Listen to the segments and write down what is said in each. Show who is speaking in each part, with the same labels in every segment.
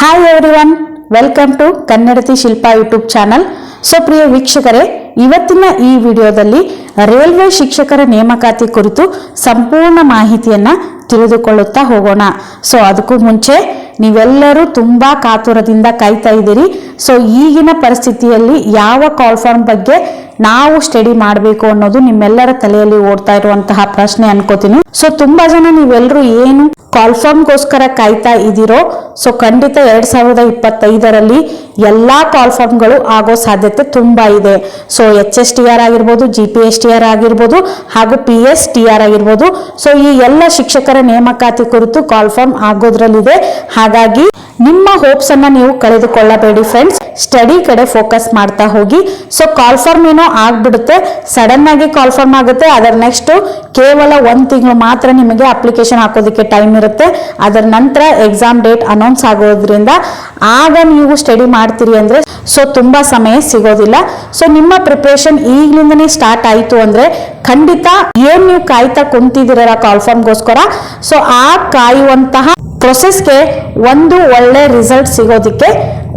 Speaker 1: Hi everyone welcome to Kannadati Shilpa YouTube channel so ಪ್ರಿಯ ವೀಕ್ಷಕರೇ ಇವತ್ತಿನ ಈ ವಿಡಿಯೋದಲ್ಲಿ ರೈಲ್ವೆ ಶಿಕ್ಷಕರ ನೇಮಕಾತಿ ಕುರಿತು ಸಂಪೂರ್ಣ ಮಾಹಿತಿಯನ್ನ ತಿಳಿದುಕೊಳ್ಳುತ್ತಾ ಹೋಗೋಣ ಸೊ ಅದಕ್ಕೂ ಮುಂಚೆ ನೀವೆಲ್ಲರೂ ತುಂಬಾ ಕಾತುರದಿಂದ ಕಾಯ್ತಾ ಇದ್ದೀರಿ ಸೊ ಈಗಿನ ಪರಿಸ್ಥಿತಿಯಲ್ಲಿ ಯಾವ ಕಾಲ್ ಫಾರ್ಮ್ ಬಗ್ಗೆ ನಾವು ಸ್ಟಡಿ ಮಾಡಬೇಕು ಅನ್ನೋದು ನಿಮ್ಮೆಲ್ಲರ ತಲೆಯಲ್ಲಿ ಓಡ್ತಾ ಇರುವಂತಹ ಪ್ರಶ್ನೆ ಅನ್ಕೋತೀನಿ. ಸೊ ತುಂಬಾ ಜನ ನೀವೆಲ್ಲರೂ ಏನು ಕಾಲ್ಫಾರ್ಮ್ಗೋಸ್ಕರ ಕಾಯ್ತಾ ಇದ್ದೀರೋ ಸೊ ಖಂಡಿತ ಎರಡ್ ಸಾವಿರದ ಇಪ್ಪತ್ತೈದರಲ್ಲಿ ಎಲ್ಲಾ ಕಾಲ್ಫಾರ್ಮ್ಗಳು ಆಗೋ ಸಾಧ್ಯತೆ ತುಂಬಾ ಇದೆ. So H S T R ಆಗಿರ್ಬೋದು G P S T R ಆಗಿರ್ಬೋದು, ಹಾಗೂ ಪಿ ಎಸ್ ಟಿ ಆರ್ ಆಗಿರ್ಬೋದು. ಸೊ ಈ ಎಲ್ಲ ಶಿಕ್ಷಕರ ನೇಮಕಾತಿ ಕುರಿತು ಕಾಲ್ಫಾರ್ಮ್ ಆಗೋದ್ರಲ್ಲಿದೆ. ಹಾಗಾಗಿ ನಿಮ್ಮ ಹೋಪ್ಸ್ ಅನ್ನ ನೀವು ಕಳೆದುಕೊಳ್ಳಬೇಡಿ ಫ್ರೆಂಡ್ಸ್ ಸ್ಟಡಿ ಕಡೆ ಫೋಕಸ್ ಮಾಡ್ತಾ ಹೋಗಿ. ಸೊ ಕಾಲ್ಫಾರ್ಮ್ ಏನೋ ಆಗ್ಬಿಡುತ್ತೆ. ಸಡನ್ ಆಗಿ ಕಾಲ್ಫಾರ್ಮ್ ಆಗುತ್ತೆ. ಅದರ ನೆಕ್ಸ್ಟ್ ಕೇವಲ ಒಂದ್ ತಿಂಗಳು ಮಾತ್ರ ನಿಮಗೆ ಅಪ್ಲಿಕೇಶನ್ ಹಾಕೋದಕ್ಕೆ ಟೈಮ್ ಇರುತ್ತೆ. ಅದರ ನಂತರ ಎಕ್ಸಾಮ್ ಡೇಟ್ ಅನೌನ್ಸ್ ಆಗೋದ್ರಿಂದ ಆಗ ನೀವು ಸ್ಟಡಿ ಮಾಡ್ತೀರಿ ಅಂದ್ರೆ ಸೊ ತುಂಬಾ ಸಮಯ ಸಿಗೋದಿಲ್ಲ. ಸೊ ನಿಮ್ಮ ಪ್ರಿಪ್ರೇಷನ್ ಈಗಲಿಂದನೇ ಸ್ಟಾರ್ಟ್ ಆಯ್ತು ಅಂದ್ರೆ ಖಂಡಿತ ಏನ್ ನೀವು ಕಾಯ್ತಾ ಕುಂತಿದ್ದೀರ ಕಾಲ್ಫಾರ್ಮ್ಗೋಸ್ಕರ ಸೊ ಆ ಕಾಯುವಂತಹ ಪ್ರೊಸೆಸ್ಗೆ ಒಂದು ಒಳ್ಳೆ ರಿಸಲ್ಟ್ ಸಿಗೋದಕ್ಕೆ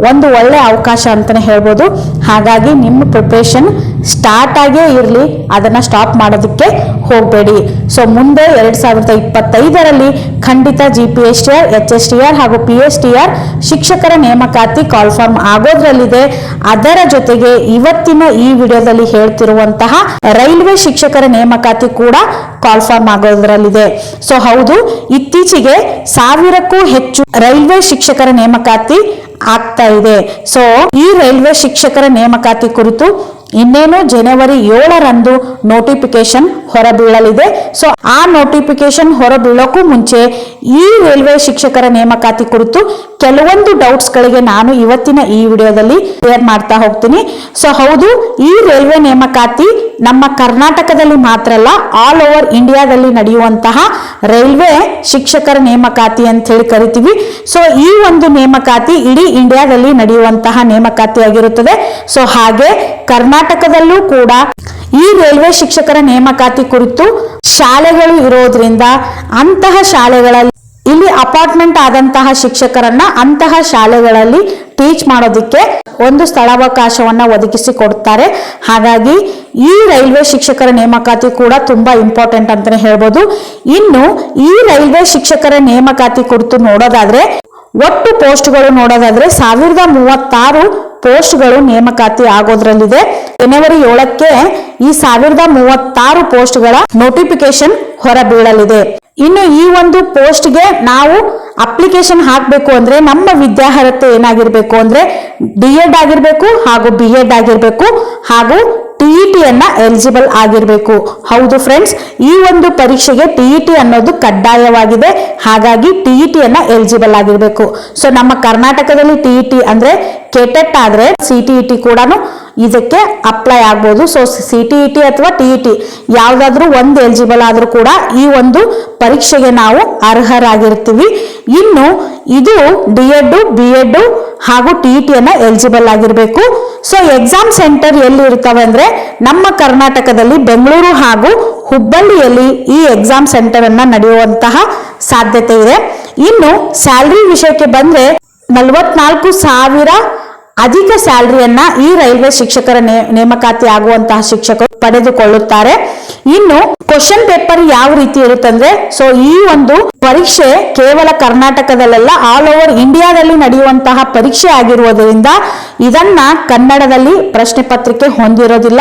Speaker 1: ಒಂದು ಒಳ್ಳೆ ಅವಕಾಶ ಅಂತಾನೆ ಹೇಳ್ಬೋದು. ಹಾಗಾಗಿ ನಿಮ್ಮ ಪ್ರಿಪ್ರೇಷನ್ ಸ್ಟಾರ್ಟ್ ಆಗೇ ಇರಲಿ, ಅದನ್ನ ಸ್ಟಾಪ್ ಮಾಡೋದಕ್ಕೆ ಹೋಗಬೇಡಿ. ಸೊ ಮುಂದೆ ಎರಡು ಸಾವಿರದ ಇಪ್ಪತ್ತೈದರಲ್ಲಿ ಖಂಡಿತ G P S T R H S T R ಹಾಗೂ ಪಿ ಎಸ್ ಟಿ ಆರ್ ಶಿಕ್ಷಕರ ನೇಮಕಾತಿ ಕಾಲ್ ಫಾರ್ಮ್ ಆಗೋದ್ರಲ್ಲಿದೆ. ಅದರ ಜೊತೆಗೆ ಇವತ್ತಿನ ಈ ವಿಡಿಯೋದಲ್ಲಿ ಹೇಳ್ತಿರುವಂತಹ ರೈಲ್ವೆ ಶಿಕ್ಷಕರ ನೇಮಕಾತಿ ಕೂಡ ಕಾಲ್ಫಾರ್ಮ್ ಆಗೋದ್ರಲ್ಲಿದೆ ಸೊ ಹೌದು ಇತ್ತೀಚೆಗೆ ಸಾವಿರಕ್ಕೂ ಹೆಚ್ಚು ರೈಲ್ವೆ ಶಿಕ್ಷಕರ ನೇಮಕಾತಿ ಆಗ್ತಾ ಇದೆ. ಸೊ ಈ ರೈಲ್ವೆ ಶಿಕ್ಷಕರ ನೇಮಕಾತಿ ಕುರಿತು ಇನ್ನೇನು ಜನವರಿ ಏಳರಂದು ನೋಟಿಫಿಕೇಶನ್ ಹೊರಬೀಳಲಿದೆ. ಸೊ ಆ ನೋಟಿಫಿಕೇಶನ್ ಹೊರಬೀಳೋಕ್ಕೂ ಮುಂಚೆ ಈ ರೈಲ್ವೆ ಶಿಕ್ಷಕರ ನೇಮಕಾತಿ ಕುರಿತು ಕೆಲವೊಂದು ಡೌಟ್ಸ್ ಗಳಿಗೆ ನಾನು ಇವತ್ತಿನ ಈ ವಿಡಿಯೋದಲ್ಲಿ ಕ್ಲಿಯರ್ ಮಾಡ್ತಾ ಹೋಗ್ತೀನಿ. ಸೊ ಹೌದು, ಈ ರೈಲ್ವೆ ನೇಮಕಾತಿ ನಮ್ಮ ಕರ್ನಾಟಕದಲ್ಲಿ ಮಾತ್ರ ಅಲ್ಲ ಆಲ್ ಓವರ್ ಇಂಡಿಯಾದಲ್ಲಿ ನಡೆಯುವಂತಹ ರೈಲ್ವೆ ಶಿಕ್ಷಕರ ನೇಮಕಾತಿ ಅಂತ ಹೇಳಿ ಕರಿತೀವಿ. ಸೊ ಈ ಒಂದು ನೇಮಕಾತಿ ಇಡೀ ಇಂಡಿಯಾದಲ್ಲಿ ನಡೆಯುವಂತಹ ನೇಮಕಾತಿ ಆಗಿರುತ್ತದೆ. ಸೊ ಹಾಗೆ ಕರ್ನಾಟಕದಲ್ಲೂ ಕೂಡ ಈ ರೈಲ್ವೆ ಶಿಕ್ಷಕರ ನೇಮಕಾತಿ ಕುರಿತು ಶಾಲೆಗಳು ಇರೋದ್ರಿಂದ ಅಂತಹ ಶಾಲೆಗಳಲ್ಲಿ ಇಲ್ಲಿ ಅಪಾರ್ಟ್ಮೆಂಟ್ ಆದಂತಹ ಶಿಕ್ಷಕರನ್ನ ಅಂತಹ ಶಾಲೆಗಳಲ್ಲಿ ಟೀಚ್ ಮಾಡೋದಕ್ಕೆ ಒಂದು ಸ್ಥಳಾವಕಾಶವನ್ನ ಒದಗಿಸಿ ಕೊಡ್ತಾರೆ. ಹಾಗಾಗಿ ಈ ರೈಲ್ವೆ ಶಿಕ್ಷಕರ ನೇಮಕಾತಿ ಕೂಡ ತುಂಬಾ ಇಂಪಾರ್ಟೆಂಟ್ ಅಂತಾನೆ ಹೇಳ್ಬೋದು. ಇನ್ನು ಈ ರೈಲ್ವೆ ಶಿಕ್ಷಕರ ನೇಮಕಾತಿ ಕುರಿತು ನೋಡೋದಾದ್ರೆ, ಒಟ್ಟು ಪೋಸ್ಟ್ಗಳು ನೋಡೋದಾದ್ರೆ ಸಾವಿರದ ಮೂವತ್ತಾರು ಪೋಸ್ಟ್ಗಳು ನೇಮಕಾತಿ ಆಗೋದ್ರಲ್ಲಿದೆ. ಜನವರಿ ಏಳಕ್ಕೆ ಈ ಸಾವಿರದ ಮೂವತ್ತಾರು ಪೋಸ್ಟ್ಗಳ ನೋಟಿಫಿಕೇಶನ್ ಹೊರಬೀಳಲಿದೆ. ಇನ್ನು ಈ ಒಂದು ಪೋಸ್ಟ್ಗೆ ನಾವು ಅಪ್ಲಿಕೇಶನ್ ಹಾಕಬೇಕು ಅಂದ್ರೆ ನಮ್ಮ ವಿದ್ಯಾರ್ಹತೆ ಏನಾಗಿರ್ಬೇಕು ಅಂದ್ರೆ ಡಿ ಎಡ್ ಆಗಿರ್ಬೇಕು ಹಾಗೂ ಬಿ ಎಡ್ ಆಗಿರ್ಬೇಕು ಹಾಗೂ ಟಿಇಟಿ ಅನ್ನ ಎಲಿಜಿಬಲ್ ಆಗಿರಬೇಕು. ಹೌದು ಫ್ರೆಂಡ್ಸ್ ಈ ಒಂದು ಪರೀಕ್ಷೆಗೆ ಟಿಇಟಿ ಅನ್ನೋದು ಕಡ್ಡಾಯವಾಗಿದೆ. ಹಾಗಾಗಿ ಟಿಇಟಿ ಅನ್ನ ಎಲಿಜಿಬಲ್ ಆಗಿರಬೇಕು. ಸೊ ನಮ್ಮ ಕರ್ನಾಟಕದಲ್ಲಿ ಟಿಇಟಿ ಅಂದ್ರೆ ಕೆಟೆಟ್ ಆದ್ರೆ ಸಿಟಿಇಟಿ ಕೂಡ ಇದಕ್ಕೆ ಅಪ್ಲೈ ಆಗ್ಬೋದು. So C T E T ಅಥವಾ ಟಿ ಇ ಟಿ ಯಾವುದಾದ್ರೂ ಒಂದು ಎಲಿಜಿಬಲ್ ಆದರೂ ಕೂಡ ಈ ಒಂದು ಪರೀಕ್ಷೆಗೆ ನಾವು ಅರ್ಹರಾಗಿರ್ತೀವಿ. ಇನ್ನು ಇದು ಡಿ ಎಡ್ ಬಿ ಎಡ್ ಹಾಗೂ ಟಿ ಇ ಅನ್ನ ಎಲಿಜಿಬಲ್ ಆಗಿರಬೇಕು. ಸೊ ಎಕ್ಸಾಮ್ ಸೆಂಟರ್ ಎಲ್ಲಿ ಇರ್ತವೆ ಅಂದ್ರೆ ನಮ್ಮ ಕರ್ನಾಟಕದಲ್ಲಿ ಬೆಂಗಳೂರು ಹಾಗೂ ಹುಬ್ಬಳ್ಳಿಯಲ್ಲಿ ಈ ಎಕ್ಸಾಮ್ ಸೆಂಟರ್ ಅನ್ನ ನಡೆಯುವಂತಹ ಸಾಧ್ಯತೆ ಇದೆ. ಇನ್ನು ಸ್ಯಾಲ್ರಿ ವಿಷಯಕ್ಕೆ ಬಂದ್ರೆ ನಲವತ್ನಾಲ್ಕು ಸಾವಿರ ಅಧಿಕ ಸ್ಯಾಲರಿಯನ್ನ ಈ ರೈಲ್ವೆ ಶಿಕ್ಷಕರ ನೇಮಕಾತಿ ಆಗುವಂತಹ ಶಿಕ್ಷಕರು ಪಡೆದುಕೊಳ್ಳುತ್ತಾರೆ. ಇನ್ನು ಕ್ವಶನ್ ಪೇಪರ್ ಯಾವ ರೀತಿ ಇರುತ್ತಂದ್ರೆ ಸೊ ಈ ಒಂದು ಪರೀಕ್ಷೆ ಕೇವಲ ಕರ್ನಾಟಕದಲ್ಲೆಲ್ಲ ಆಲ್ ಓವರ್ ಇಂಡಿಯಾದಲ್ಲಿ ನಡೆಯುವಂತಹ ಪರೀಕ್ಷೆ ಆಗಿರುವುದರಿಂದ ಇದನ್ನ ಕನ್ನಡದಲ್ಲಿ ಪ್ರಶ್ನೆ ಪತ್ರಿಕೆ ಹೊಂದಿರೋದಿಲ್ಲ.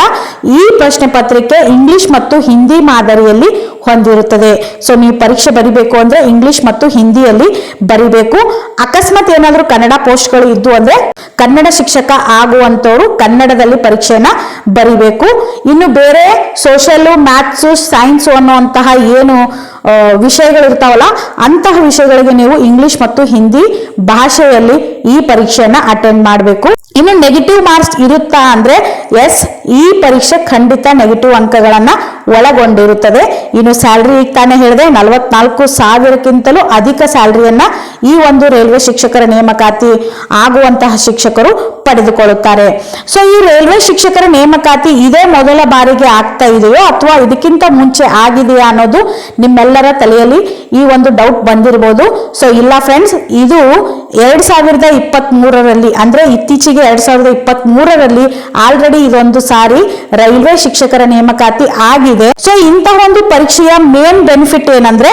Speaker 1: ಈ ಪ್ರಶ್ನೆ ಪತ್ರಿಕೆ ಇಂಗ್ಲಿಷ್ ಮತ್ತು ಹಿಂದಿ ಮಾದರಿಯಲ್ಲಿ ಹೊಂದಿರುತ್ತದೆ. ಸೊ ನೀವು ಪರೀಕ್ಷೆ ಬರಿಬೇಕು ಅಂದ್ರೆ ಇಂಗ್ಲಿಷ್ ಮತ್ತು ಹಿಂದಿಯಲ್ಲಿ ಬರಿಬೇಕು. ಅಕಸ್ಮಾತ್ ಏನಾದರೂ ಕನ್ನಡ ಪೋಸ್ಟ್ಗಳು ಇದ್ದು ಅಂದ್ರೆ ಕನ್ನಡ ಶಿಕ್ಷಕ ಆಗುವಂತವರು ಕನ್ನಡದಲ್ಲಿ ಪರೀಕ್ಷೆನ ಬರಿಬೇಕು. ಇನ್ನು ಬೇರೆ ಸೋಷಿಯಲ್ ಮ್ಯಾಥ್ಸ್ ಸೈನ್ಸ್ ಅನ್ನುವಂತಹ ಏನು ವಿಷಯಗಳಿರ್ತಾವಲ್ಲ ಅಂತಹ ವಿಷಯಗಳಿಗೆ ನೀವು ಇಂಗ್ಲಿಷ್ ಮತ್ತು ಹಿಂದಿ ಭಾಷೆಯಲ್ಲಿ ಈ ಪರೀಕ್ಷೆಯನ್ನ ಅಟೆಂಡ್ ಮಾಡಬೇಕು. ಇನ್ನು ನೆಗೆಟಿವ್ ಮಾರ್ಕ್ಸ್ ಇರುತ್ತಾ ಅಂದ್ರೆ ಎಸ್ ಈ ಪರೀಕ್ಷೆ ಖಂಡಿತ ನೆಗೆಟಿವ್ ಅಂಕಗಳನ್ನ ಒಳಗೊಂಡಿರುತ್ತದೆ. ಇನ್ನು ಸ್ಯಾಲ್ರಿ ಈಗ ತಾನೇ ಹೇಳಿದೆ, ನಲವತ್ನಾಲ್ಕು ಸಾವಿರಕ್ಕಿಂತಲೂ ಅಧಿಕ ಸ್ಯಾಲ್ರಿಯನ್ನ ಈ ಒಂದು ರೈಲ್ವೆ ಶಿಕ್ಷಕರ ನೇಮಕಾತಿ ಆಗುವಂತಹ ಶಿಕ್ಷಕರು ಪಡೆದುಕೊಳ್ಳುತ್ತಾರೆ. ಸೊ ಈ ರೈಲ್ವೆ ಶಿಕ್ಷಕರ ನೇಮಕಾತಿ ಇದೇ ಮೊದಲ ಬಾರಿಗೆ ಆಗ್ತಾ ಇದೆಯೋ ಅಥವಾ ಇದಕ್ಕಿಂತ ಮುಂಚೆ ಆಗಿದೆಯಾ ಅನ್ನೋದು ನಿಮ್ಮೆಲ್ಲರ ತಲೆಯಲ್ಲಿ ಈ ಒಂದು ಡೌಟ್ ಬಂದಿರಬಹುದು ಸೊ ಇಲ್ಲ ಫ್ರೆಂಡ್ಸ್ ಇದು ಎರಡ್ ಸಾವಿರದ ಇಪ್ಪತ್ತ್ ಮೂರರಲ್ಲಿ ಅಂದ್ರೆ ಇತ್ತೀಚೆಗೆ ಎರಡ್ ಸಾವಿರದ ಇಪ್ಪತ್ತ್ ಮೂರರಲ್ಲಿ ಆಲ್ರೆಡಿ ಇದೊಂದು ಸಾರಿ ರೈಲ್ವೆ ಶಿಕ್ಷಕರ ನೇಮಕಾತಿ ಆಗಿದೆ. ಸೊ ಇಂತಹ ಒಂದು ಪರೀಕ್ಷೆಯ ಮೇನ್ ಬೆನಿಫಿಟ್ ಏನಂದ್ರೆ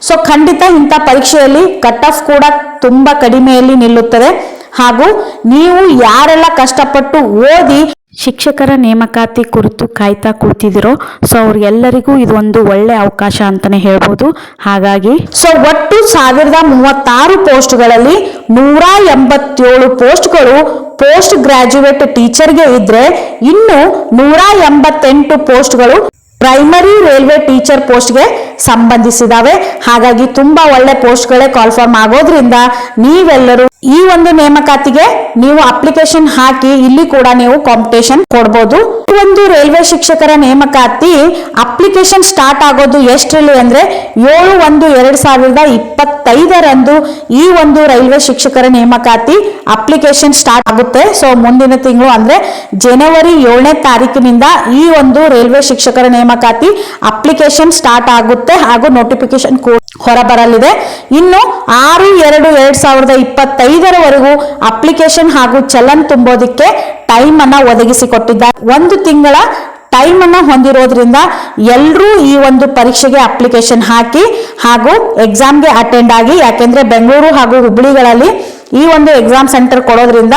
Speaker 1: ಸೊ ಖಂಡಿತ ಇಂಥ ಪರೀಕ್ಷೆಯಲ್ಲಿ ಕಟ್ ಆಫ್ ಕೂಡ ತುಂಬಾ ಕಡಿಮೆಯಲ್ಲಿ ನಿಲ್ಲುತ್ತದೆ. ಹಾಗೂ ನೀವು ಯಾರೆಲ್ಲ ಕಷ್ಟಪಟ್ಟು ಓದಿ ಶಿಕ್ಷಕರ ನೇಮಕಾತಿ ಕುರಿತು ಕಾಯ್ತಾ ಕೂತಿದಿರೋ ಸೊ ಅವ್ರಿಗೆಲ್ಲರಿಗೂ ಇದು ಒಂದು ಒಳ್ಳೆ ಅವಕಾಶ ಅಂತಾನೆ ಹೇಳ್ಬೋದು. ಹಾಗಾಗಿ ಸೊ ಒಟ್ಟು ಸಾವಿರದ ಮೂವತ್ತಾರು ಪೋಸ್ಟ್ಗಳಲ್ಲಿ ನೂರ ಎಂಬತ್ತೇಳು ಪೋಸ್ಟ್ಗಳು ಪೋಸ್ಟ್ ಗ್ರಾಜ್ಯುಯೇಟ್ ಟೀಚರ್ಗೆ ಇದ್ರೆ ಇನ್ನು ನೂರ ಎಂಬತ್ತೆಂಟು ಪೋಸ್ಟ್ಗಳು ಪ್ರೈಮರಿ ರೈಲ್ವೆ ಟೀಚರ್ ಪೋಸ್ಟ್ಗೆ ಸಂಬಂಧಿಸಿದಾವೆ. ಹಾಗಾಗಿ ತುಂಬಾ ಒಳ್ಳೆ ಪೋಸ್ಟ್ಗಳೇ ಕಾಲ್ಫಾರ್ಮ್ ಆಗೋದ್ರಿಂದ ನೀವೆಲ್ಲರೂ ಈ ಒಂದು ನೇಮಕಾತಿಗೆ ನೀವು ಅಪ್ಲಿಕೇಶನ್ ಹಾಕಿ ಇಲ್ಲಿ ಕೂಡ ನೀವು ಕಾಂಪಿಟೇಷನ್ ಕೊಡಬಹುದು ಒಂದು ರೈಲ್ವೆ ಶಿಕ್ಷಕರ ನೇಮಕಾತಿ ಅಪ್ಲಿಕೇಶನ್ ಸ್ಟಾರ್ಟ್ ಆಗೋದು ಎಷ್ಟರಲ್ಲಿ ಅಂದ್ರೆ ಏಳು ಒಂದು ಎರಡ್ ಸಾವಿರದ ಇಪ್ಪತ್ತೈದರಂದು ಈ ಒಂದು ರೈಲ್ವೆ ಶಿಕ್ಷಕರ ನೇಮಕಾತಿ ಅಪ್ಲಿಕೇಶನ್ ಸ್ಟಾರ್ಟ್ ಆಗುತ್ತೆ. ಸೊ ಮುಂದಿನ ತಿಂಗಳು ಅಂದ್ರೆ ಜನವರಿ ಏಳನೇ ತಾರೀಕಿನಿಂದ ಈ ಒಂದು ರೈಲ್ವೆ ಶಿಕ್ಷಕರ ನೇಮಕಾತಿ ಅಪ್ಲಿಕೇಶನ್ ಸ್ಟಾರ್ಟ್ ಆಗುತ್ತೆ ಹಾಗೂ ನೋಟಿಫಿಕೇಶನ್ ಹೊರಬರಲಿದೆ. ಇನ್ನು ಆರು ಎರಡು ಎರಡ್ ಸಾವಿರದ ಇಪ್ಪತ್ತೈದರವರೆಗೂ ಅಪ್ಲಿಕೇಶನ್ ಹಾಗೂ ಚಲನ್ ತುಂಬೋದಿಕ್ಕೆ ಟೈಮ್ ಅನ್ನ ಒದಗಿಸಿಕೊಟ್ಟಿದ್ದಾರೆ. ಒಂದು ತಿಂಗಳ ಟೈಮ್ ಅನ್ನ ಹೊಂದಿರೋದ್ರಿಂದ ಎಲ್ಲರೂ ಈ ಒಂದು ಪರೀಕ್ಷೆಗೆ ಅಪ್ಲಿಕೇಶನ್ ಹಾಕಿ ಹಾಗೂ ಎಕ್ಸಾಮ್ಗೆ ಅಟೆಂಡ್ ಆಗಿ, ಯಾಕೆಂದ್ರೆ ಬೆಂಗಳೂರು ಹಾಗೂ ಹುಬ್ಬಳ್ಳಿಗಳಲ್ಲಿ ಈ ಒಂದು ಎಕ್ಸಾಮ್ ಸೆಂಟರ್ ಕೊಡೋದ್ರಿಂದ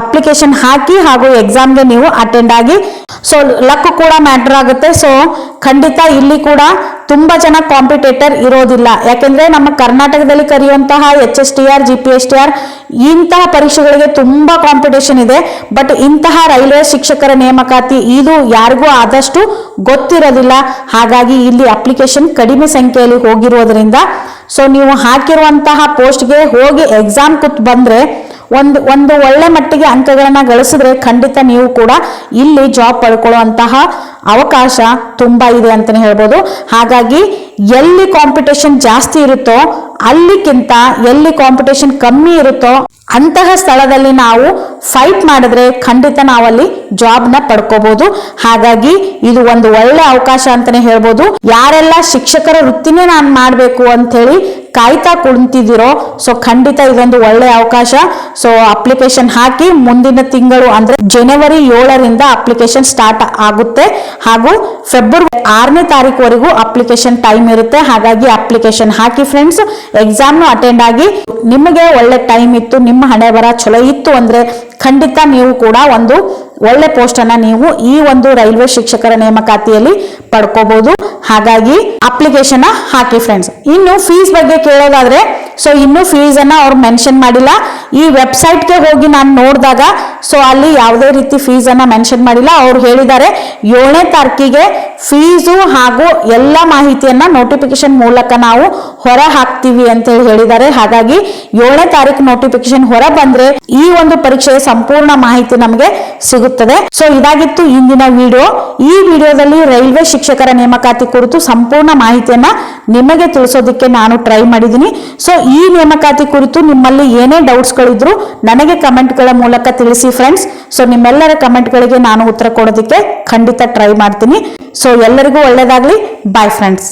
Speaker 1: ಅಪ್ಲಿಕೇಶನ್ ಹಾಕಿ ಹಾಗೂ ಎಕ್ಸಾಮ್ಗೆ ನೀವು ಅಟೆಂಡ್ ಆಗಿ ಸೊ ಲಕ್ ಕೂಡ ಮ್ಯಾಟರ್ ಆಗುತ್ತೆ. ಸೊ ಖಂಡಿತ ಇಲ್ಲಿ ಕೂಡ ತುಂಬಾ ಜನ ಕಾಂಪಿಟೇಟರ್ ಇರೋದಿಲ್ಲ. ಯಾಕೆಂದ್ರೆ ನಮ್ಮ ಕರ್ನಾಟಕದಲ್ಲಿ ಕರೆಯುವಂತಹ H S T R G P S T R ಇಂತಹ ಪರೀಕ್ಷೆಗಳಿಗೆ ತುಂಬಾ ಕಾಂಪಿಟೇಷನ್ ಇದೆ. ಬಟ್ ಇಂತಹ ರೈಲ್ವೆ ಶಿಕ್ಷಕರ ನೇಮಕಾತಿ ಇದು ಯಾರಿಗೂ ಆದಷ್ಟು ಗೊತ್ತಿರೋದಿಲ್ಲ. ಹಾಗಾಗಿ ಇಲ್ಲಿ ಅಪ್ಲಿಕೇಶನ್ ಕಡಿಮೆ ಸಂಖ್ಯೆಯಲ್ಲಿ ಹೋಗಿರೋದ್ರಿಂದ ಸೊ ನೀವು ಹಾಕಿರುವಂತಹ ಪೋಸ್ಟ್ಗೆ ಹೋಗಿ ಎಕ್ಸಾಮ್ ಕೂತ್ ಬಂದ್ರೆ ಒಂದು ಒಂದು ಒಳ್ಳೆ ಮಟ್ಟಿಗೆ ಅಂಕಗಳನ್ನ ಗಳಿಸಿದ್ರೆ ಖಂಡಿತ ನೀವು ಕೂಡ ಇಲ್ಲಿ ಜಾಬ್ ಪಡ್ಕೊಳ್ಳುವಂತಹ ಅವಕಾಶ ತುಂಬಾ ಇದೆ ಅಂತಾನೆ ಹೇಳ್ಬೋದು. ಹಾಗಾಗಿ ಎಲ್ಲಿ ಕಾಂಪಿಟೇಷನ್ ಜಾಸ್ತಿ ಇರುತ್ತೋ ಅಲ್ಲಿಕ್ಕಿಂತ ಎಲ್ಲಿ ಕಾಂಪಿಟೇಷನ್ ಕಮ್ಮಿ ಇರುತ್ತೋ ಅಂತಹ ಸ್ಥಳದಲ್ಲಿ ನಾವು ಫೈಟ್ ಮಾಡಿದ್ರೆ ಖಂಡಿತ ನಾವಲ್ಲಿ ಜಾಬ್ನ ಪಡ್ಕೋಬಹುದು ಹಾಗಾಗಿ ಇದು ಒಂದು ಒಳ್ಳೆ ಅವಕಾಶ ಅಂತಾನೆ ಹೇಳ್ಬೋದು. ಯಾರೆಲ್ಲ ಶಿಕ್ಷಕರ ವೃತ್ತಿನೇ ನಾನು ಮಾಡಬೇಕು ಅಂತ ಹೇಳಿ ಕಾಯ್ತಾ ಕುಳಿತಿದ್ದೀರೋ ಸೊ ಖಂಡಿತ ಇದೊಂದು ಒಳ್ಳೆ ಅವಕಾಶ. ಸೊ ಅಪ್ಲಿಕೇಶನ್ ಹಾಕಿ ಮುಂದಿನ ತಿಂಗಳು ಅಂದ್ರೆ ಜನವರಿ ಏಳರಿಂದ ಅಪ್ಲಿಕೇಶನ್ ಸ್ಟಾರ್ಟ್ ಆಗುತ್ತೆ. ಹಾಗೂ ಫೆಬ್ರವರಿ ಆರನೇ ತಾರೀಕುವರೆಗೂ ಅಪ್ಲಿಕೇಶನ್ ಟೈಮ್ ಇರುತ್ತೆ. ಹಾಗಾಗಿ ಅಪ್ಲಿಕೇಶನ್ ಹಾಕಿ ಫ್ರೆಂಡ್ಸ್ ಎಕ್ಸಾಮ್ ಅಟೆಂಡ್ ಆಗಿ ನಿಮಗೆ ಒಳ್ಳೆ ಟೈಮ್ ಇತ್ತು, ನಿಮ್ಮ ಹಣೆ ಬರ ಚಲೋ ಇತ್ತು ಅಂದ್ರೆ ಖಂಡಿತ ನೀವು ಕೂಡ ಒಂದು ಒಳ್ಳೆ ಪೋಸ್ಟ್ ಅನ್ನ ನೀವು ಈ ಒಂದು ರೈಲ್ವೆ ಶಿಕ್ಷಕರ ನೇಮಕಾತಿಯಲ್ಲಿ ಪಡ್ಕೋಬಹುದು ಹಾಗಾಗಿ ಅಪ್ಲಿಕೇಶನ್ ಹಾಕಿ ಫ್ರೆಂಡ್ಸ್ ಇನ್ನು ಫೀಸ್ ಬಗ್ಗೆ ಕೇಳೋದಾದ್ರೆ ಸೊ ಇನ್ನು ಫೀಸ್ ಅನ್ನ ಅವ್ರು ಮೆನ್ಷನ್ ಮಾಡಿಲ್ಲ. ಈ ವೆಬ್ಸೈಟ್ಗೆ ಹೋಗಿ ನಾನು ನೋಡಿದಾಗ ಸೊ ಅಲ್ಲಿ ಯಾವುದೇ ರೀತಿ ಫೀಸ್ ಅನ್ನ ಮೆನ್ಷನ್ ಮಾಡಿಲ್ಲ. ಅವ್ರು ಹೇಳಿದ್ದಾರೆ, ಏಳನೇ ತಾರೀಕಿಗೆ ಫೀಸು ಹಾಗೂ ಎಲ್ಲ ಮಾಹಿತಿಯನ್ನ ನೋಟಿಫಿಕೇಶನ್ ಮೂಲಕ ನಾವು ಹೊರ ಹಾಕ್ತೀವಿ ಅಂತ ಹೇಳಿ ಹೇಳಿದ್ದಾರೆ. ಹಾಗಾಗಿ, ಏಳನೇ ತಾರೀಕು ನೋಟಿಫಿಕೇಶನ್ ಹೊರ ಬಂದ್ರೆ ಈ ಒಂದು ಪರೀಕ್ಷೆಯ ಸಂಪೂರ್ಣ ಮಾಹಿತಿ ನಮಗೆ ಸಿಗುತ್ತದೆ. ಸೊ ಇದಾಗಿತ್ತು ಇಂದಿನ ವಿಡಿಯೋ ಈ ವಿಡಿಯೋದಲ್ಲಿ ರೈಲ್ವೆ ಶಿಕ್ಷಕರ ನೇಮಕಾತಿ ಕುರಿತು ಸಂಪೂರ್ಣ ಮಾಹಿತಿಯನ್ನ ನಿಮಗೆ ತಿಳಿಸೋದಕ್ಕೆ ನಾನು ಟ್ರೈ ಮಾಡಿದ್ದೀನಿ. ಸೊ ಈ ನೇಮಕಾತಿ ಕುರಿತು ನಿಮ್ಮಲ್ಲಿ ಏನೇ ಡೌಟ್ಸ್ಗಳಿದ್ರು ನನಗೆ ಕಮೆಂಟ್ಗಳ ಮೂಲಕ ತಿಳಿಸಿ ಫ್ರೆಂಡ್ಸ್ ಸೊ ನಿಮ್ಮೆಲ್ಲರ ಕಮೆಂಟ್ಗಳಿಗೆ ನಾನು ಉತ್ತರ ಕೊಡೋದಕ್ಕೆ ಖಂಡಿತ ಟ್ರೈ ಮಾಡ್ತೀನಿ. ಸೊ ಎಲ್ಲರಿಗೂ ಒಳ್ಳೇದಾಗ್ಲಿ. Bye friends